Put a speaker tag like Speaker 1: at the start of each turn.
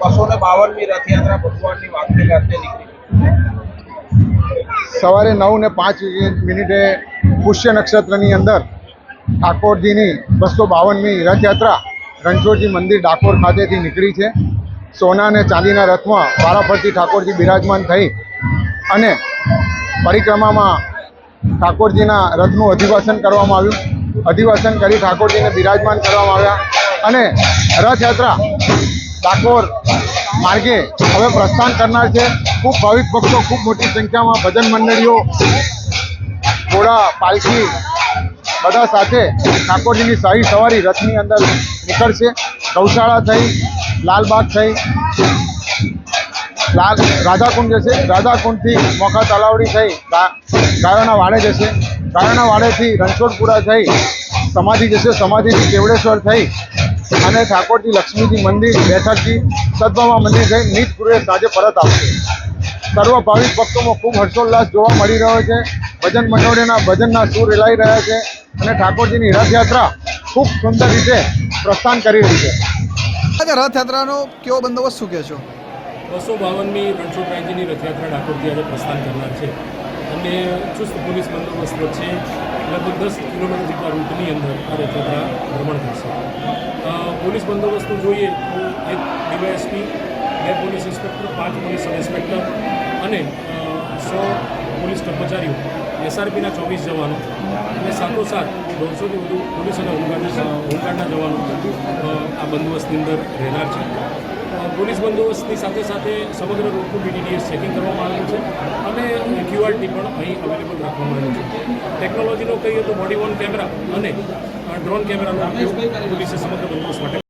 Speaker 1: બસો ને બાવનમી રથયાત્રા ભગવાનની વાતની ગાજતે નીકળી
Speaker 2: સવારે નવ ને પાંચ મિનિટે પુષ્ય નક્ષત્રની અંદર ઠાકોરજીની બસો બાવનમી રથયાત્રા રણછોડજી મંદિર ડાકોર ખાતેથી નીકળી છે. સોના અને ચાંદીના રથમાં વારાફરતી ઠાકોરજી બિરાજમાન થઈ અને પરિક્રમામાં ઠાકોરજીના રથનું અધિવાસન કરવામાં આવ્યું. અધિવાસન કરી ઠાકોરજીને બિરાજમાન કરવામાં આવ્યા અને રથયાત્રા ડાકોર માર્ગે હવે પ્રસ્થાન કરનાર છે. ખૂબ ભાવિક ભક્તો, ખૂબ મોટી સંખ્યામાં ભજન મંડળીઓ, ઘોડા, પાલખી બધા સાથે ઠાકોરજીની શાહી સવારી રથની અંદર નીકળશે. ગૌશાળા થઈ, લાલબાગ થઈ, લાલ રાધાકુંડ જશે. રાધાકુંડથી મોખા તલાવડી થઈ ગાયોના વાડે જશે. ગાયોના વાડેથી રણછોડપુરા થઈ, સમાધિ જશે. સમાધિથી કેવડેશ્વર થઈ અને ઠાકોરજી લક્ષ્મીજી મંદિર બેઠકજી સદભામા મંદિર જઈ નીત પૂર્વે સાંજે પરત આવશે. સર્વ ભાવિક ભક્તોમાં ખૂબ હર્ષોલ્લાસ જોવા મળી રહ્યો છે. ભજન મંડળીના ભજનના સૂર રેલાઈ રહ્યા છે અને ઠાકોરજીની રથયાત્રા ખૂબ સુંદર રીતે પ્રસ્થાન કરી રહી છે.
Speaker 3: આજે રથયાત્રાનો કેવો બંદોબસ્ત શું કહે છો?
Speaker 4: બસો બાવનમી રણછોડરાયજીની રથયાત્રા ઠાકોરજી આજે પ્રસ્થાન કરનાર છે. અને ચુસ્ત પોલીસ બંદોબસ્ત વચ્ચે લગભગ દસ કિલોમીટર જેટલા રૂટની અંદર આ રથયાત્રા ભ્રમણ અ, પોલીસ બંદોબસ્તનું જોઈએ તો એક ડીવાયએસપી બે પોલીસ ઇન્સ્પેક્ટર પાંચ પોલીસ સબ ઇન્સ્પેક્ટર અને સો પોલીસ કર્મચારીઓ એસઆરપીના ચોવીસ જવાનો અને સાથોસાથ દોઢસોથી વધુ પોલીસ અને હોમગાર્ડ હોમગાર્ડના જવાનો આ બંદોબસ્તની અંદર રહેનાર છે. પોલીસ બંદોબસ્તની સાથે સાથે સમગ્ર રોડનું બીડીડીએસ ચેકિંગ કરવામાં આવ્યું છે. અને પણ અહીં અવેલેબલ રાખવામાં આવી છે. ટેકનોલોજીનો કહીએ તો બોડી વોર્ન કેમેરા અને ડ્રોન કેમેરાનો ઉપયોગ પોલીસે સમગ્ર બંદોબસ્ત માટે